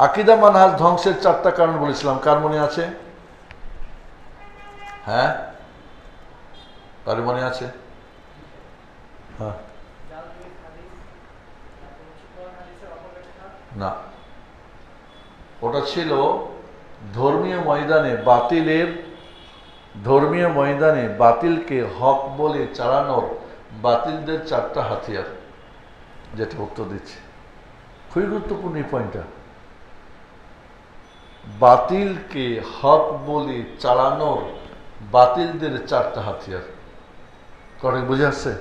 আকিদা মানহাজ ধ্বংসের চারটা কারণ বলেছিলাম। কার মনে আছে? হ্যাঁ? কার মনে আছে? হ্যাঁ। না। ওটা ছিল ধর্মীয় ময়দানে বাতিলের, ধর্মীয় ময়দানে বাতিলকে হক বলে চালানোর বাতিলদের চারটা হাতিয়ার, যেটা উত্তর দিচ্ছে। খুবই গুরুত্বপূর্ণ এই পয়েন্টটা। বাতিলকে হক বলে চালানোর বাতিলদের চারটা হাতিয়ার। কটা বুঝে আসছে?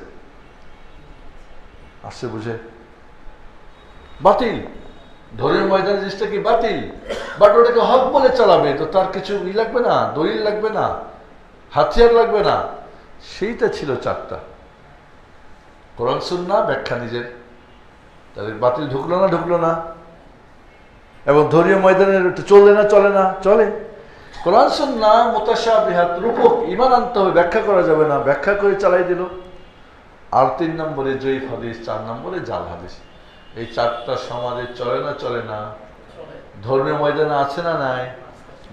আসছে, বুঝে? বাতিল! ধর্মীয় ময়দান জিনিসটা কি বাতিল? বাট ওটাকে হক বলে চালাবে, তো তার কিছু ই লাগবে না, দলিল লাগবে না, হাতিয়ার লাগবে না। সেইটা ছিল চারটা। কোরআন সুন্না ব্যাখ্যা নিজের। তাহলে বাতিল ঢুকলো না ঢুকলো না। এবং ধর্মীয় ময়দানের চললে না, চলে না, চলে। কোরআন সুন্না মোতাসা বিহাত রূপক ইমান আনতে হবে, ব্যাখ্যা করা যাবে না, ব্যাখ্যা করে চালাই দিল। আর তিন নম্বরে জয়ীফ হাদিস, চার নম্বরে জাল হাদিস। এই চারটা সমাজে চলে না চলে না? ধর্মীয় ময়দানে আছে না নাই?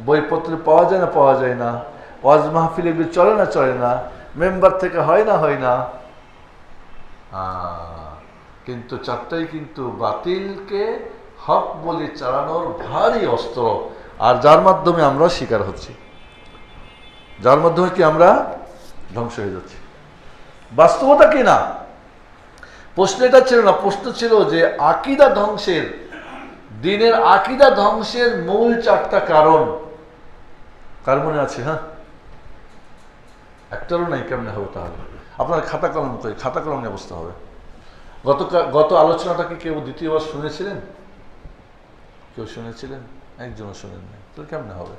বইপত্রে পাওয়া যায় না, পাওয়া যায় না? ওয়াজ মাহফিল এগুলো চলে না চলে না? মেম্বার থেকে হয় না হয় না? কিন্তু চারটাই কিন্তু বাতিলকে হক বলে চালানোর ভারী অস্ত্র। আর যার মাধ্যমে আমরা শিকার হচ্ছি। যার মাধ্যমে কি আমরা ধ্বংস হয়ে যাচ্ছি। বাস্তবতা কি না? প্রশ্ন এটা ছিল না, প্রশ্ন ছিল যে আকিদা ধ্বংসের, দিনের আকিদা ধ্বংসের মূল চারটা কারণ। কার মনে আছে হ্যাঁ? একটারও নাই, কেমনে হবে তাহলে? আপনার খাতা কলম খাতা কলম বসতে হবে। গত গত আলোচনাটা কি কেউ দ্বিতীয়বার শুনেছিলেন? কেউ শুনেছিলেন? একজনও শুনেন নাই তাহলে কেমনে হবে?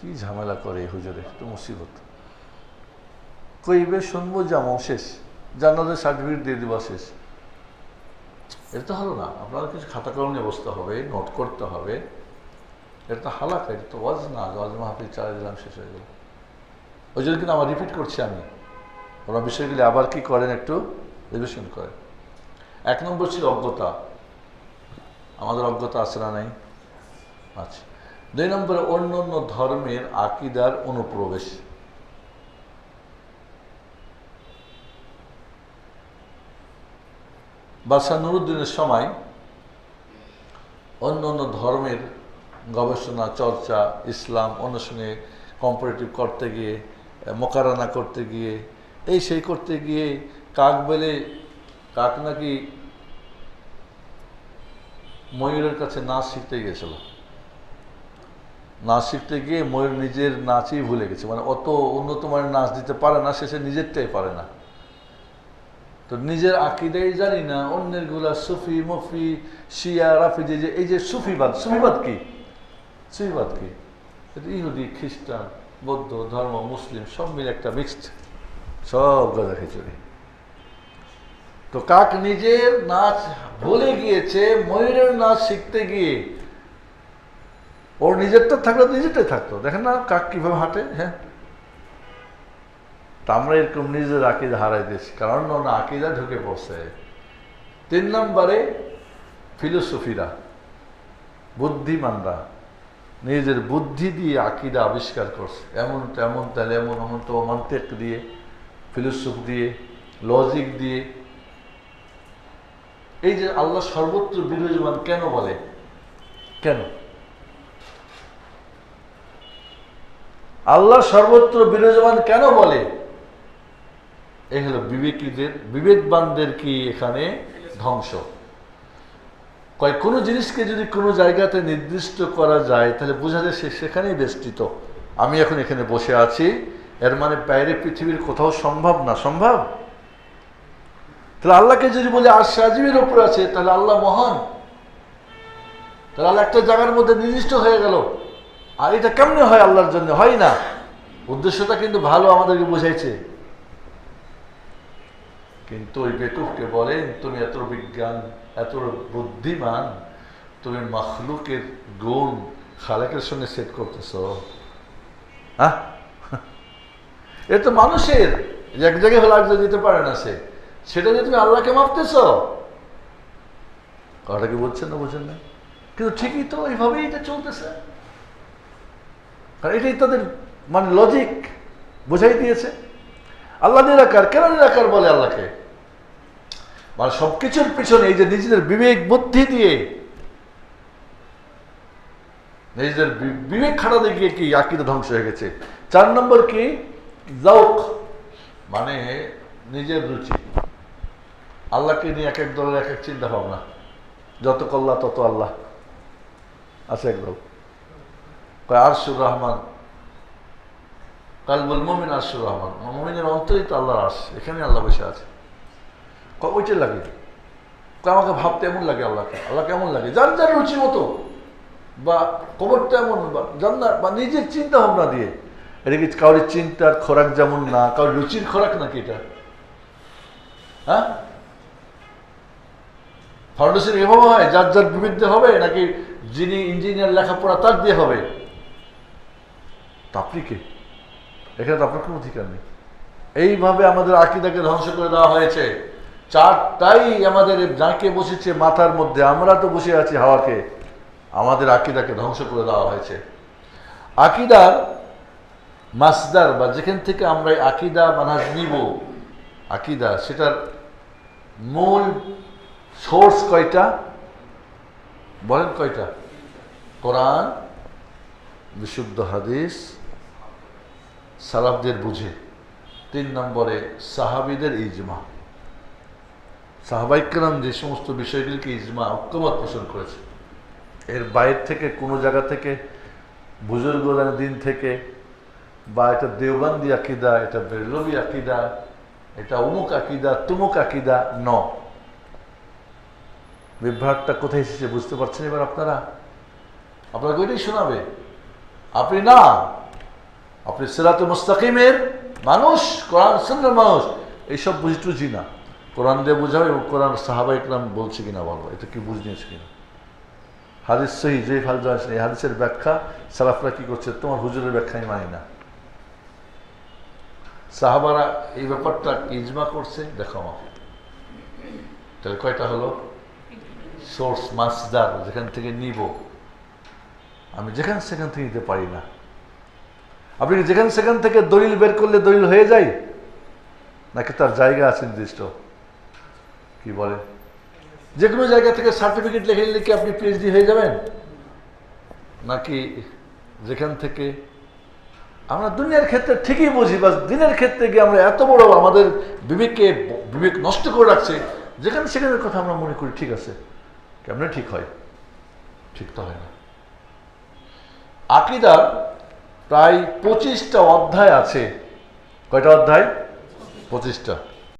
কি ঝামেলা করে এই হুজুরে? তো মুসিবত। কইবে, শুনব যেমন শেষ। জান্নাতের সার্টিফিকেট দিয়ে দেওয়া শেষ। এটা তো হলো না। আপনার কিছু খাতা কলমে বসতে হবে নোট করতে হবে। এটা তো হালাকা, এটা তো ওয়াজ না ওয়াজ মাহফিল চালাই দিলাম, শেষ হয়ে গেল। ওই জন্য কিন্তু আমার রিপিট করছি আমি। ওরা বিষয়গুলি আবার কি করেন একটু রিভিশন করেন। এক নম্বর ছিল অজ্ঞতা। আমাদের অজ্ঞতা আছে না নাই? আচ্ছা। দুই নম্বরে অন্য অন্য ধর্মের আকিদার অনুপ্রবেশ। বাদশাহ নুরুদ্দিনের সময় অন্য অন্য ধর্মের গবেষণা, চর্চা, ইসলাম অন্য সঙ্গে কম্পারেটিভ করতে গিয়ে, মোকারানা করতে গিয়ে, এই সেই করতে গিয়ে কাক বেলে, কাক নাকি ময়ূরের কাছে নাচ শিখতে গিয়েছিল। নাচ শিখতে গিয়ে ময়ূর নিজের নাচই ভুলে গেছে। মানে অত উন্নত মানের নাচ দিতে পারে না, সে সে নিজেরটাই পারে না। তো নিজের আকিদাই জানি না, অন্যেরগুলা সুফি, মফি, শিয়া, রাফিজি, যে এই যে সুফিবাদ সুফিবাদ কি? সুফিবাদ কি? ইহুদি, খ্রিস্টান, বৌদ্ধ, ধর্ম, মুসলিম, সব মিলে একটা মিক্সড সব গাদা খিচুড়ি তো কাক নিজের নাচ ভুলে গিয়েছে, ময়ূরের নাচ শিখতে গিয়ে। ওর নিজেরটা থাকলে, নিজেরটাই থাকতো। দেখেন না কাক কীভাবে হাঁটে হ্যাঁ? তা আমরা এরকম নিজের আকিদা হারাই দিয়েছি। কারণ না আকিদা ঢুকে পড়ছে। তিন নম্বরে ফিলোসফিরা, বুদ্ধিমানরা নিজের বুদ্ধি দিয়ে আকিদা আবিষ্কার করছে। এমন তেমন তাহলে এমন এমন তো মন্তেক দিয়ে, ফিলোসফ দিয়ে লজিক দিয়ে এই যে আল্লাহ সর্বত্র বিরাজমান কেন বলে? কেন? আল্লাহ সর্বত্র বিরাজমান কেন বলে? এই হলো বিবেকীদের, বিবেকবানদের কি এখানে ধ্বংস? কয়, কোনো জিনিসকে যদি কোনো জায়গাতে নির্দিষ্ট করা যায়, তাহলে বোঝা যায় সে সেখানেই বেষ্টিত। আমি এখন এখানে বসে আছি। এর মানে বাইরে পৃথিবীর কোথাও সম্ভব না। সম্ভব? তাহলে আল্লাহকে যদি বলি আর সাজিমের উপর আছে, তাহলে আল্লাহ মহান। তাহলে আল্লাহ একটা জায়গার মধ্যে নির্দিষ্ট হয়ে গেল। আর এটা কেমনে হয় আল্লাহর জন্য? হয় না। উদ্দেশ্যটা কিন্তু ভালো আমাদেরকে বোঝাইছে। কিন্তু ওই বেকুফকে বলেন, তুমি এত বিজ্ঞান, এত বুদ্ধিমান, তুমি মখলুকের গুণ খালেকের সঙ্গে সেট করতেছ। হ্যাঁ এ তো মানুষের, এক জায়গায় হলে একজন যেতে পারে না সে। সেটা যে তুমি আল্লাহকে মাপতেছ? কথাটা কি বলছেন না বুঝেন না কিন্তু ঠিকই তো, এইভাবেই এটা চলতেছে। কারণ এটাই তাদের মানে লজিক বোঝাই দিয়েছে। আল্লাহ নিরাকার, কেন নিরাকার বলে আল্লাহকে? মানে সবকিছুর পিছনে এই যে নিজেদের বিবেক বুদ্ধি দিয়ে, নিজেদের বিবেক খাটা দেখিয়ে কি আকিদা ধ্বংস হয়ে গেছে? চার নম্বর কি? জৌক মানে নিজের রুচি। আল্লাহকে নিয়ে এক এক দলের এক এক চিন্তা ভাবনা যত কল্লা, তত আল্লাহ। আছে একদল কয়, আরশুর রহমান। কালবুল মমিন, আরশুর রহমান। মমিনের অন্তরিত আল্লাহর আস এখানে আল্লাহ বসে আছে। কয় ওইটাই লাগে। আমাকে ভাবতে এমন লাগে আল্লাহকে। আল্লাহ কেমন লাগে। যার যার রুচি মতো। বা কবরটা এমন, বা জান্নার বা নিজের চিন্তা ভাবনা দিয়ে। এটা কি কারোর চিন্তার খোরাক যেমন না, কারোর রুচির খোরাক নাকি এটা? হ্যাঁ? ফাউন্ডেশন এভাবে হয়, যার যার বিরুদ্ধে হবে, নাকি যিনি ইঞ্জিনিয়ার লেখাপড়া তার দিয়ে হবে? আপনি কে? এখানে আপনার কোনো অধিকার নেই। এইভাবে আমাদের আকিদাকে ধ্বংস করে দেওয়া হয়েছে। চারটাই আমাদের যাকে বসেছে মাথার মধ্যে, আমরা তো বসে আছি হাওয়াকে। আমাদের আকিদাকে ধ্বংস করে দেওয়া হয়েছে। আকিদার মাসদার, বা যেখান থেকে আমরা আকিদা মানাজ নিব, আকিদা, সেটার মূল সোর্স কয়টা? বলেন কয়টা? কোরআন, বিশুদ্ধ হাদিস, সালাফদের বুঝে। তিন নম্বরে সাহাবিদের ইজমা। সাহাবাইকরাম যে সমস্ত বিষয়গুলিকে ইজমা, ঐক্যমত পোষণ করেছে। এর বাইরে থেকে কোনো জায়গা থেকে? বুজুর্গদের দিন থেকে। বা এটা দেওবান্দি আকিদা, এটা বেরলবি আকিদা, এটা অমুক আকিদা, তুমুক আকিদা, ন। বিভ্রাটটা কোথায় এসেছে বুঝতে পারছেন এবার আপনারা? আপনাকে ওইটাই শোনাবে। আপনি না, আপনি সেরাত মুস্তাকিমের মানুষ, কোরআন সুন্দর মানুষ। এইসব বুঝি টুঝি না। কোরআন দিয়ে বোঝাবে এবং কোরআন সাহাবা ইকরাম বলছে কিনা বলব এটা কি বুঝ নিয়েছে কিনা? হাদিস সহি, যে ফাল জানিস এই হাদিসের ব্যাখ্যা সালাফরা কি করছে? তোমার হুজুরের ব্যাখ্যা আমি মানি না। সাহাবারা এই ব্যাপারটা ইজমা করছে, দেখো আমাকে। তাহলে কয়টা হলো? সোর্স মাসদার যেখান থেকে নিব। আমি যেখান সেখান থেকে নিতে পারি না। আপনি যেখান সেখান থেকে দলিল বের করলে দলিল হয়ে যায়? নাকি তার জায়গা আছে নির্দিষ্ট? কি বলে? যে কোনো জায়গা থেকে সার্টিফিকেট লিখে নিলে কি আপনি পিএইচডি হয়ে যাবেন? নাকি যেখান থেকে? আমরা দুনিয়ার ক্ষেত্রে ঠিকই বুঝি বা দিনের ক্ষেত্রে গিয়ে আমরা এত বড় আমাদের বিবেককে, বিবেক নষ্ট করে রাখছে, যেখানে সেখানের কথা আমরা মনে করি ঠিক আছে। কেমনে ঠিক হয়? ঠিক তো হয় না। আকিদার প্রায় পঁচিশটা অধ্যায় আছে। কয়টা অধ্যায়? পঁচিশটা।